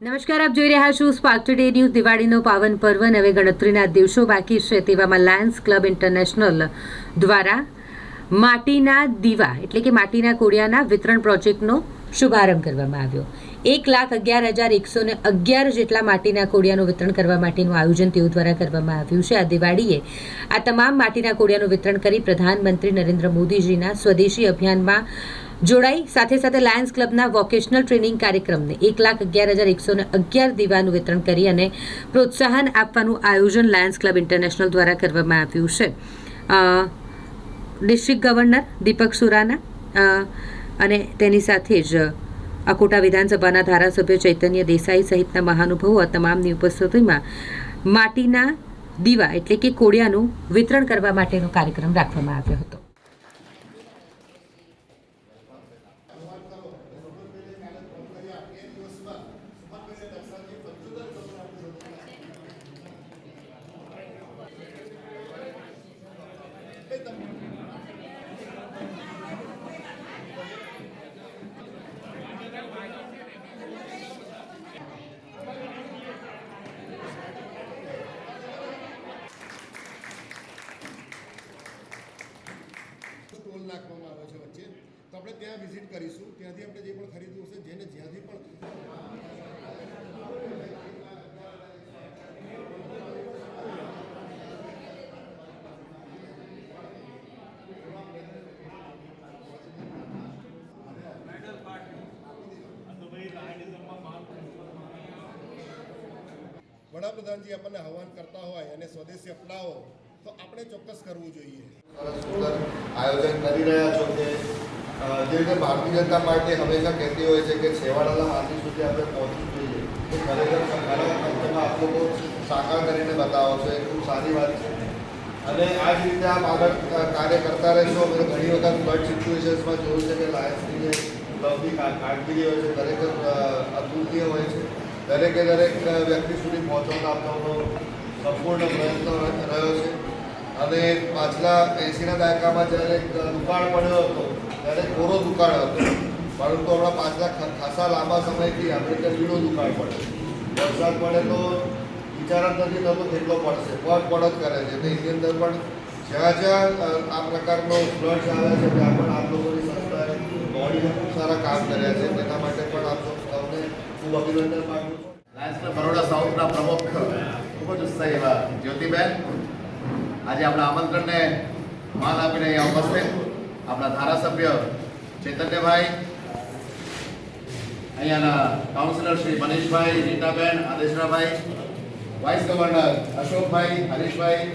નમસ્કાર, આપ જોઈ રહ્યા છો સ્પાર્ક ટુડે ન્યૂઝ દિવાળીનો પાવન પર્વ હવે ગણતરીના દિવસો બાકી છે તેવામાં લાયન્સ ક્લબ ઇન્ટરનેશનલ દ્વારા માટીના દીવા, એટલે કે માટીના કોડિયાના વિતરણ પ્રોજેક્ટનો શુભારંભ કરવામાં આવ્યો. એક લાખ અગિયાર હજાર એકસો ને અગિયાર જેટલા માટીના કોડિયાનું વિતરણ કરવા માટેનું આયોજન તેઓ દ્વારા કરવામાં આવ્યું છે. આ દિવાળીએ આ તમામ માટીના કોડિયાનું વિતરણ કરી પ્રધાનમંત્રી નરેન્દ્ર મોદીજીના સ્વદેશી અભિયાનમાં જોડાઈ સાથે સાથે લાયન્સ ક્લબના વોકેશનલ ટ્રેનિંગ કાર્યક્રમને એક લાખ અગિયાર હજાર એકસો અગિયાર દીવાનું વિતરણ કરી અને પ્રોત્સાહન આપવાનું આયોજન લાયન્સ ક્લબ ઇન્ટરનેશનલ દ્વારા કરવામાં આવ્યું છે. ડિસ્ટ્રિક્ટ ગવર્નર દીપક સુરાના અને તેની સાથે જ અકોટા વિધાનસભાના ધારાસભ્ય ચૈતન્ય દેસાઈ સહિતના મહાનુભાવો આ તમામની ઉપસ્થિતિમાં માટીના દીવા એટલે કે કોડિયાનું વિતરણ કરવા માટેનો કાર્યક્રમ રાખવામાં આવ્યો હતો સ્ટોલ નાખવામાં આવ્યો છે વચ્ચે તો આપણે ત્યાં વિઝિટ કરીશું. ત્યાંથી આપણે જે પણ ખરીદવું હશે, જેને જ્યાંથી પણ વડાપ્રધાનજી આપણને આહવાન કરતા હોય અને સ્વદેશી અપનાવો, તો આપણે ચોક્કસ કરવું જોઈએ. આયોજન કરી રહ્યા છો કે જે રીતે ભારતીય જનતા પાર્ટી હંમેશા કહેતી હોય છે કે છેવાડાના માનવી સુધી આપણે પહોંચવું જોઈએ. તો ખરેખર સરકારના અર્થમાં આપ લોકો સાકાર કરીને બતાવો છો, એ ખૂબ સારી વાત છે. અને આ જ રીતે આપ આગળ કાર્ય કરતા રહેશો. અમે ઘણી વખત ફ્લડ સિચ્યુએશન્સમાં જોયું છે કે લાયન્સની જે ક્લબની કામગીરી હોય છે ખરેખર અતુલનીય હોય છે. દરેકે દરેક વ્યક્તિ સુધી પહોંચવાનો આપવાનો સંપૂર્ણ પ્રયત્ન રહ્યો છે. અને પાછલા એંસીના દાયકામાં જ્યારે દુકાળ પડ્યો હતો ત્યારે કોરો દુકાળ હતો. પરંતુ હમણાં પાછલા ખાસા લાંબા સમયથી આપણે ત્યાં લીલો દુકાળ પડે વરસાદ પડે તો વિચાર જ નથી થતો કેટલો પડશે. પણ પડ જ કરે છે. એટલે એની અંદર પણ જ્યાં જ્યાં આ પ્રકારનો ફ્લડ્સ આવે છે, ત્યાં પણ આપ લોકોની સંસ્થાએ બોડીને ખૂબ સારા કામ કર્યા છે. તેના માટે પણ આપ સૌને ખૂબ અભિનંદન પાઠવું બરોડા સાઉથના પ્રમુખ ખૂબ જ ઉત્સાહી એવા જ્યોતિબેન. આજે આપણા આમંત્રણને માન આપીને અહીંયા ઉપસ્થિત. આપણા ધારાસભ્ય ચૈતન્યભાઈ, અહીંયાના કાઉન્સિલર શ્રી મનીષભાઈ રીટાબેન આદેશરાભાઈ વાઇસ ગવર્નર અશોકભાઈ, હરીશભાઈ.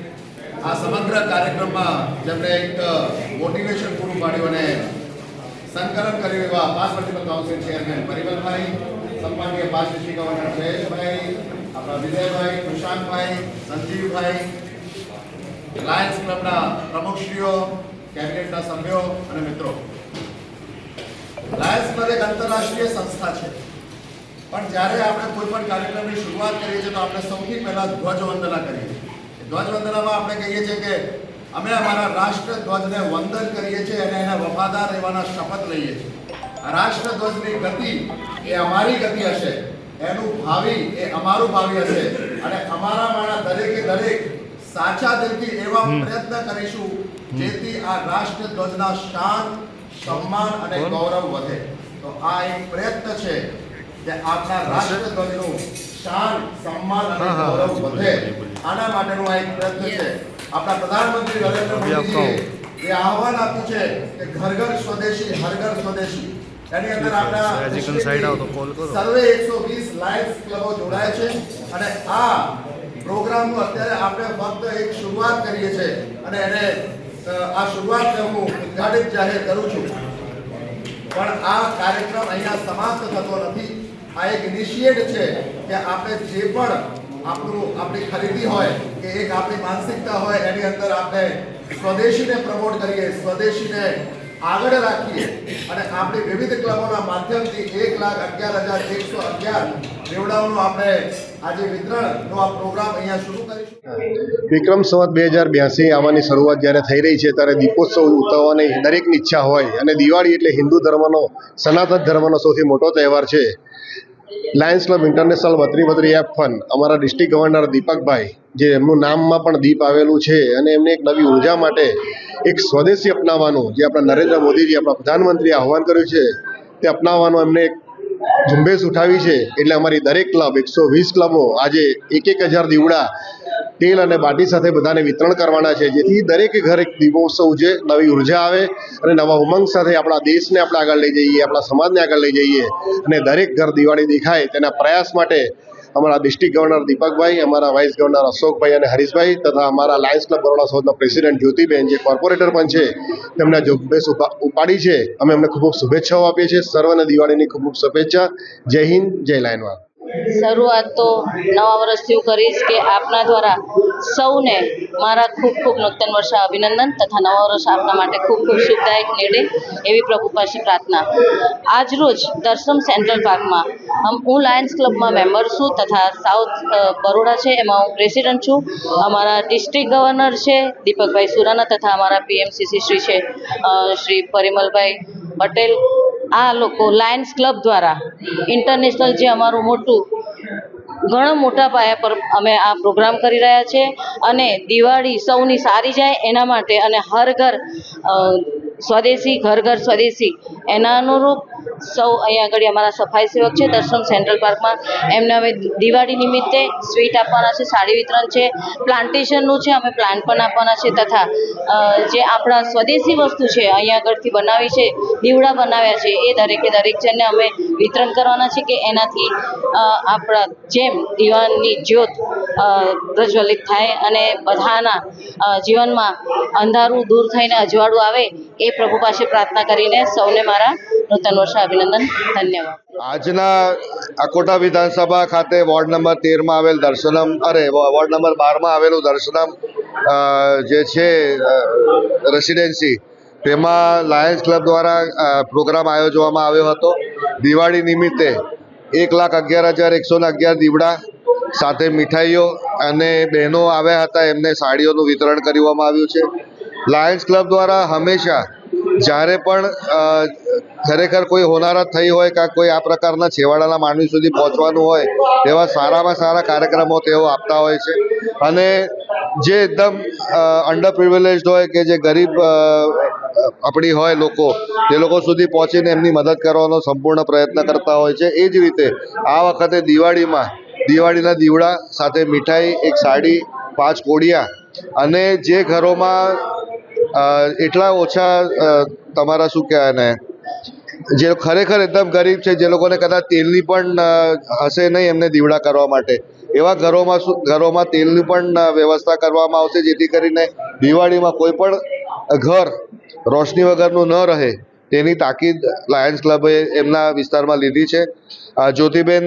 આ સમગ્ર કાર્યક્રમમાં જેમણે એક મોટિવેશન પૂરું પાડ્યું અને સંકલન કર્યું એવા પાંચ મલ્ટિપલ કાઉન્સિલ ચેરમેન પરિમલભાઈ સન્માનીય પાંચ ડિસ્ટ્રિક્ટ ગવર્નર જયેશભાઈ, આપણા વિજયભાઈ કુશાંકભાઈ સંજીવભાઈ લાયન્સ ક્લબના પ્રમુખશ્રીઓ કેબિનેટના સભ્યો અને મિત્રો. લાયન્સ ક્લબ એક આંતરરાષ્ટ્રીય સંસ્થા છે. પણ જ્યારે આપણે કોઈ પણ કાર્યક્રમની શરૂઆત કરીએ છીએ તો આપણે સૌથી પહેલા ધ્વજવંદના કરીએ છીએ. ધ્વજવંદનામાં આપણે કહીએ છીએ કે અમે અમારા રાષ્ટ્ર ધ્વજને વંદન કરીએ છીએ અને એને વફાદાર રહેવાના શપથ લઈએ છીએ. આ રાષ્ટ્ર ધ્વજની ગતિ એ અમારી ગતિ હશે. એનું ભાવિ એ અમારું ભાવિ હશે. અને અમારા માણા દરેકે દરેક સાચા દિલથી એવા પ્રયત્ન કરીશું જેથી આ રાષ્ટ્ર ધ્વજના શાન સન્માન અને ગૌરવ વધે. તો આ એક પ્રયત્ન છે કે આપણા રાષ્ટ્રધ્વજનું શાન સન્માન અને ગૌરવ વધે. આના માટેનો આ એક પ્રયત્ન છે. આપણા પ્રધાનમંત્રી નરેન્દ્ર મોદીજીએ એ આહવાન આપ્યું છે કે ઘર ઘર સ્વદેશી હર ઘર સ્વદેશી. એની અંદર આપણા સર્વે એકસો વીસ ક્લબો જોડાય છે અને આ પ્રોગ્રામનું અત્યારે આપણે ફક્ત એક શરૂઆત કરીએ છીએ અને એને આ શરૂઆતને હું ઉદઘાટિત જાહેર કરું છું. પણ આ કાર્યક્રમ અહીંયા સમાપ્ત થતો નથી. આ એક ઇનિશિયેટ છે કે આપણે જે પણ આપણું આપણી ખરીદી હોય કે એક આપણી માનસિકતા હોય એની અંદર આપણે સ્વદેશીને પ્રમોટ કરીએ, સ્વદેશીને આગળ રાખીએ. અને આપણી વિવિધ ક્લબોના માધ્યમથી એક લાખ અગિયાર હજાર એકસો અગિયાર બેવડાઓનું આપણે વિક્રમ સંવત બે હજાર બ્યાસી આવવાની શરૂઆત જ્યારે થઈ રહી છે, ત્યારે દીપોત્સવ ઉજવવાની દરેકની ઈચ્છા હોય. અને દિવાળી એટલે હિન્દુ ધર્મનો, સનાતન ધર્મનો સૌથી મોટો તહેવાર છે. લાયન્સ ક્લબ ઇન્ટરનેશનલ વતરી વતરી એફ ફન અમારા ડિસ્ટ્રિક્ટ ગવર્નર દીપકભાઈ, જે એમનું નામમાં પણ દીપ આવેલું છે અને એમને એક નવી ઊર્જા માટે એક સ્વદેશી અપનાવવાનું, જે આપણા નરેન્દ્ર મોદીજી, આપણા પ્રધાનમંત્રીએ આહવાન કર્યું છે, તે અપનાવવાનું એમને એક ઝુંબેશ ઉઠાવી છે. એટલે અમારી દરેક ક્લબ એકસો વીસ ક્લબો આજે એક એક હજાર દીવડા તેલ અને બાટી સાથે બધાને વિતરણ કરવાના છે. જેથી દરેક ઘર એક દીપોત્સવ ઉજવે નવી ઊર્જા આવે અને નવા ઉમંગ સાથે આપણા દેશને આપણે આગળ લઈ જઈએ, આપણા સમાજને આગળ લઈ જઈએ અને દરેક ઘર દિવાળી દેખાય તેના પ્રયાસ માટે અમારા ડિસ્ટ્રિક્ટ ગવર્નર દીપકભાઈ, અમારા વાઇસ ગવર્નર અશોકભાઈ અને હરીશભાઈ તથા અમારા લાયન્સ ક્લબ બરોડા સાઉથના પ્રેસિડેન્ટ જ્યોતિબેન જે કોર્પોરેટર પણ છે, તેમને ઝુંબેશ ઉપા- ઉપાડી છે. અમે એમને ખૂબ શુભેચ્છાઓ આપીએ છીએ. સર્વને દિવાળીની ખૂબ ખૂબ શુભેચ્છા. જય હિન્દ, જય લાયનવા શરૂઆત તો નવા વર્ષથી હું કરીશ કે આપના દ્વારા સૌને મારા ખૂબ ખૂબ નૂતન વર્ષે અભિનંદન તથા નવા વર્ષ આપના માટે ખૂબ ખૂબ શુભદાયક નીવડે એવી પ્રભુ પાસે પ્રાર્થના. આજરોજ દર્શમ સેન્ટ્રલ પાર્કમાં હમ હું લાયન્સ ક્લબમાં મેમ્બર છું તથા સાઉથ બરોડા છે, એમાં હું પ્રેસિડન્ટ છું. અમારા ડિસ્ટ્રિક્ટ ગવર્નર છે, દીપકભાઈ સુરાના તથા અમારા પીએમસીસી શ્રી છે શ્રી પરિમલભાઈ પટેલ, આ લોકો લાયન્સ ક્લબ દ્વારા ઇન્ટરનેશનલ જે અમારું મોટું ઘણા મોટા પાયા પર અમે આ પ્રોગ્રામ કરી રહ્યા છે અને દિવાળી સૌની સારી જાય એના માટે અને હર ઘર સ્વદેશી, ઘર ઘર સ્વદેશી એના અનુરૂપ સૌ અહીંયા આગળ અમારા સફાઈ સેવક છે, દર્શન સેન્ટ્રલ પાર્કમાં. એમને અમે દિવાળી નિમિત્તે સ્વીટ આપવાના છે, સાડી વિતરણ છે, પ્લાન્ટેશનનું છે, અમે પ્લાન્ટ પણ આપવાના છે તથા જે આપણા સ્વદેશી વસ્તુ છે, અહીંયા આગળથી બનાવી છે, દીવડા બનાવ્યા છે, એ દરેકે દરેક જણને અમે વિતરણ કરવાના છે કે એનાથી આપણા જેમ દીવાની જ્યોત પ્રજ્વલિત થાય અને બધાના જીવનમાં અંધારું દૂર થઈને અજવાળું આવે, એ પ્રભુ પાસે પ્રાર્થના કરીને સૌને મારા નૂતન વર્ષ આજના અકોટા વિધાનસભા ખાતે વોર્ડ નંબર તેરમાં આવેલ દર્શનમ, અરે વોર્ડ નંબર બારમાં આવેલું દર્શનમ જે છે રેસિડેન્સી, તેમાં લાયન્સ ક્લબ દ્વારા પ્રોગ્રામ આયોજવામાં આવ્યો હતો. દિવાળી નિમિત્તે એક લાખ અગિયાર હજાર એકસો ને અગિયાર દીવડા સાથે મીઠાઈઓ અને બહેનો આવ્યા હતા. એમને સાડીઓનું વિતરણ કરવામાં આવ્યું છે. લાયન્સ ક્લબ દ્વારા હંમેશા જ્યારે પણ ખરેખર કોઈ હોનારત થઈ હોય કાં કોઈ આ પ્રકારના છેવાડાના માનવી સુધી પહોંચવાનું હોય એવા સારામાં સારા કાર્યક્રમો તેઓ આપતા હોય છે. અને જે એકદમ અંડર પ્રિવિલેજ હોય કે જે ગરીબ આપણી હોય લોકો, તે લોકો સુધી પહોંચીને એમની મદદ કરવાનો સંપૂર્ણ પ્રયત્ન કરતા હોય છે. એ જ રીતે આ વખતે દિવાળીમાં, દિવાળીના દીવડા સાથે મીઠાઈ, એક સાડી, પાંચ કોડિયા અને જે ઘરોમાં એટલા ઓછા તમારા શું કહેવાય ને જે ખરેખર એકદમ ગરીબ છે, જે લોકોને કદાચ તેલની પણ હશે નહીં એમને દીવડા કરવા માટે. એવા ઘરોમાં ઘરોમાં તેલની પણ વ્યવસ્થા કરવામાં આવશે, જેથી કરીને દિવાળીમાં કોઈ પણ ઘર રોશની વગરનું ન રહે. તેની તાકીદ લાયન્સ ક્લબે એમના વિસ્તારમાં લીધી છે. જ્યોતિબેન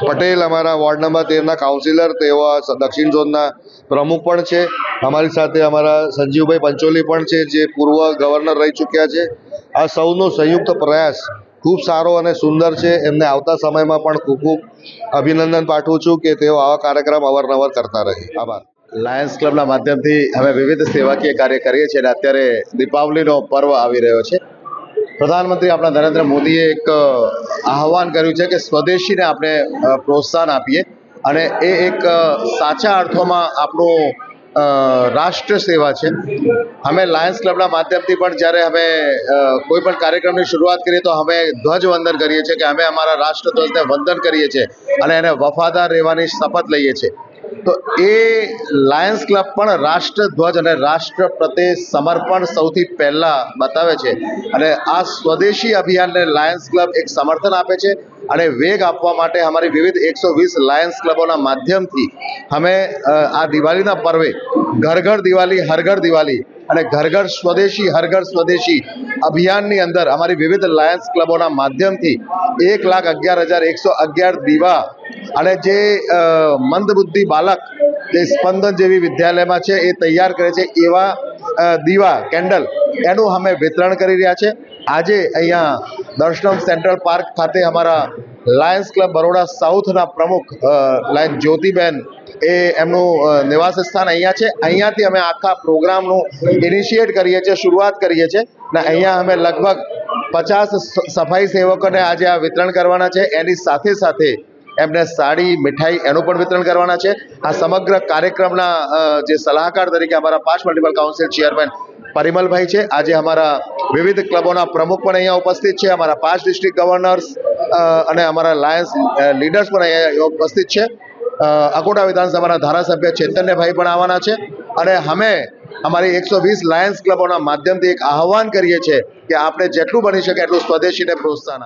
પટેલ અમારા વોર્ડ નંબર તેરના કાઉન્સિલર, તેઓ દક્ષિણ ઝોનના પ્રમુખ પણ છે. અમારી સાથે અમારા સંજીવભાઈ પંચોલી પણ છે, જે પૂર્વ ગવર્નર રહી ચૂક્યા છે. આ સૌનો સંયુક્ત પ્રયાસ ખૂબ સારો અને સુંદર છે. એમને આવતા સમયમાં પણ ખૂબ ખૂબ અભિનંદન પાઠવું છું કે તેઓ આવા કાર્યક્રમ અવારનવાર કરતા રહે. આભાર. લાયન્સ ક્લબના માધ્યમથી અમે વિવિધ સેવાકીય કાર્ય કરીએ છીએ અને અત્યારે દીપાવલીનો પર્વ આવી રહ્યો છે. પ્રધાનમંત્રી આપણા નરેન્દ્ર મોદીએ એક આહવાન કર્યું છે કે સ્વદેશીને આપણે પ્રોત્સાહન આપીએ. અને એ એક સાચા અર્થોમાં આપણું રાષ્ટ્ર સેવા છે. અમે લાયન્સ ક્લબના માધ્યમથી પણ જ્યારે અમે કોઈ પણ કાર્યક્રમની શરૂઆત કરીએ તો અમે ધ્વજવંદન કરીએ છીએ કે અમે અમારા રાષ્ટ્રધ્વજને વંદન કરીએ છીએ અને એને વફાદાર રહેવાની શપથ લઈએ છીએ. તો એ લાયન્સ ક્લબ પણ રાષ્ટ્રધ્વજ અને રાષ્ટ્ર પ્રત્યે સમર્પણ સૌથી પહેલાં બતાવે છે. અને આ સ્વદેશી અભિયાનને લાયન્સ ક્લબ એક સમર્થન આપે છે. અને વેગ આપવા માટે અમારી વિવિધ એકસો વીસ લાયન્સ ક્લબોના માધ્યમથી અમે આ દિવાળીના પર્વે ઘર ઘર દિવાળી, હરઘર દિવાળી અને ઘર ઘર સ્વદેશી હર ઘર સ્વદેશી અભિયાનની અંદર અમારી વિવિધ લાયન્સ ક્લબોના માધ્યમથી એક લાખ અગિયાર હજાર એકસો અગિયાર દીવા અને જે મંદબુદ્ધિ બાલક, જે સ્પંદન જેવી વિદ્યાલયમાં છે એ તૈયાર કરે છે એવા દીવા, કેન્ડલ એનું અમે વિતરણ કરી રહ્યા છે. આજે અહીંયા દર્શનમ સેન્ટ્રલ પાર્ક ખાતે અમારા લાયન્સ ક્લબ બરોડા સાઉથના પ્રમુખ લાયન જ્યોતિબેન એ એમનું નિવાસ સ્થાન અહીંયા છે. અહીંયાથી અમે આખા પ્રોગ્રામનું ઇનિશિયેટ કરીએ છીએ, શરૂઆત કરીએ છીએ. ને અહીંયા અમે લગભગ પચાસ સફાઈ સેવકોને આજે આ વિતરણ કરવાના છે. એની સાથે સાથે એમને સાડી, મીઠાઈ એનું પણ વિતરણ કરવાના છે. આ સમગ્ર કાર્યક્રમના જે સલાહકાર તરીકે અમારા પાંચ મલ્ટિપલ કાઉન્સિલ ચેરમેન પરિમલભાઈ છે. આજે અમારા વિવિધ ક્લબોના પ્રમુખ પણ અહીંયા ઉપસ્થિત છે. અમારા પાંચ ડિસ્ટ્રિક્ટ ગવર્નર્સ અને અમારા લાયન્સ લીડર્સ પણ અહીંયા ઉપસ્થિત છે. અકોટા વિધાનસભાના ધારાસભ્ય ચૈતન્યભાઈ પણ આવવાના છે. અને અમે અમારી એકસો વીસ લાયન્સ ક્લબોના માધ્યમથી એક આહવાન કરીએ છીએ કે આપણે જેટલું બની શકે એટલું સ્વદેશીને પ્રોત્સાહન